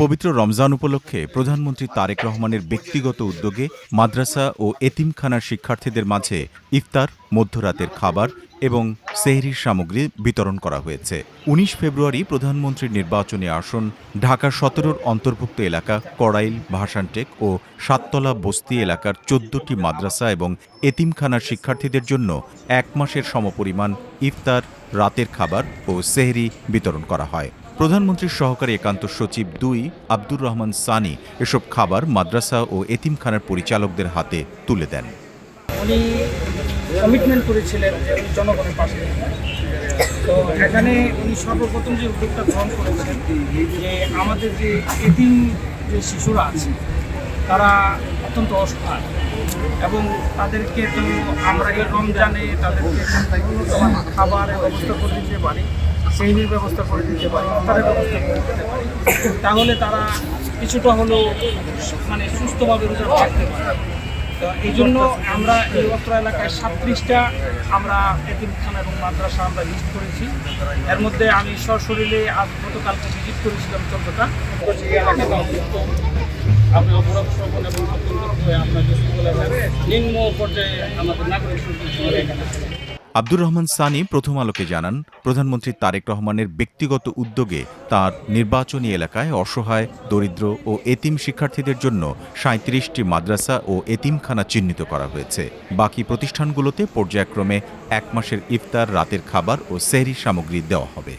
পবিত্র রমজান উপলক্ষে প্রধানমন্ত্রী তারেক রহমানের ব্যক্তিগত উদ্যোগে মাদ্রাসা ও এতিমখানার শিক্ষার্থীদের মাঝে ইফতার, মধ্যরাতের খাবার এবং সেহরির সামগ্রী বিতরণ করা হয়েছে। উনিশ ফেব্রুয়ারি প্রধানমন্ত্রীর নির্বাচনী আসন ঢাকা সতেরোর অন্তর্ভুক্ত এলাকা কড়াইল, ভাসানটেক ও সাততলা বস্তি এলাকার চোদ্দটি মাদ্রাসা এবং এতিমখানার শিক্ষার্থীদের জন্য এক মাসের সমপরিমাণ ইফতার, রাতের খাবার ও সেহরি বিতরণ করা হয়। প্রধানমন্ত্রীর সহকারী একান্ত সচিব দুই, আব্দুর রহমান সানি, এসব খাবার মাদ্রাসা ও এতিমখানার পরিচালকদের হাতে তুলে দেন। উনি কমিটমেন্ট করেছিলেন জনগণের পাশে তো এখানে উনি সর্বপ্রথম যে উদ্যোগটা গ্রহণ করেছেন, যে আমাদের যে এতিম যে শিশুরা আছে, তারা অত্যন্ত অসহায় এবং তাদেরকে তো আমরা এই রমজানে তাদেরকে খাবারের ব্যবস্থা করে দিতে পারি সেইনির ব্যবস্থা করে দিতে পারি ইফতারের ব্যবস্থা করে দিতে পারি তাহলে তারা কিছুটা হলেও মানে সুস্থভাবে রোজা থাকতে পারে তো এই জন্য আমরা এই অত্র এলাকায় সাতত্রিশটা আমরা এতিমখানা এবং মাদ্রাসা আমরা লিস্ট করেছি। এর মধ্যে আমি সশরীরে আজ গতকালকে ভিজিট করেছিলাম চোদ্দটা। এই আপনি অপরাধ শ্রবণ এবং অত্যন্ত নিম্ন পর্যায়ে আমাদের নাগরিক এখানে। আব্দুর রহমান সানি প্রথম আলোকে জানান, প্রধানমন্ত্রী তারেক রহমানের ব্যক্তিগত উদ্যোগে তার নির্বাচনী এলাকায় অসহায়, দরিদ্র ও এতিম শিক্ষার্থীদের জন্য সাঁত্রিশটি মাদ্রাসা ও এতিমখানা চিহ্নিত করা হয়েছে। বাকি প্রতিষ্ঠানগুলোতে পর্যায়ক্রমে এক মাসের ইফতার, রাতের খাবার ও সেহরি সামগ্রী দেওয়া হবে।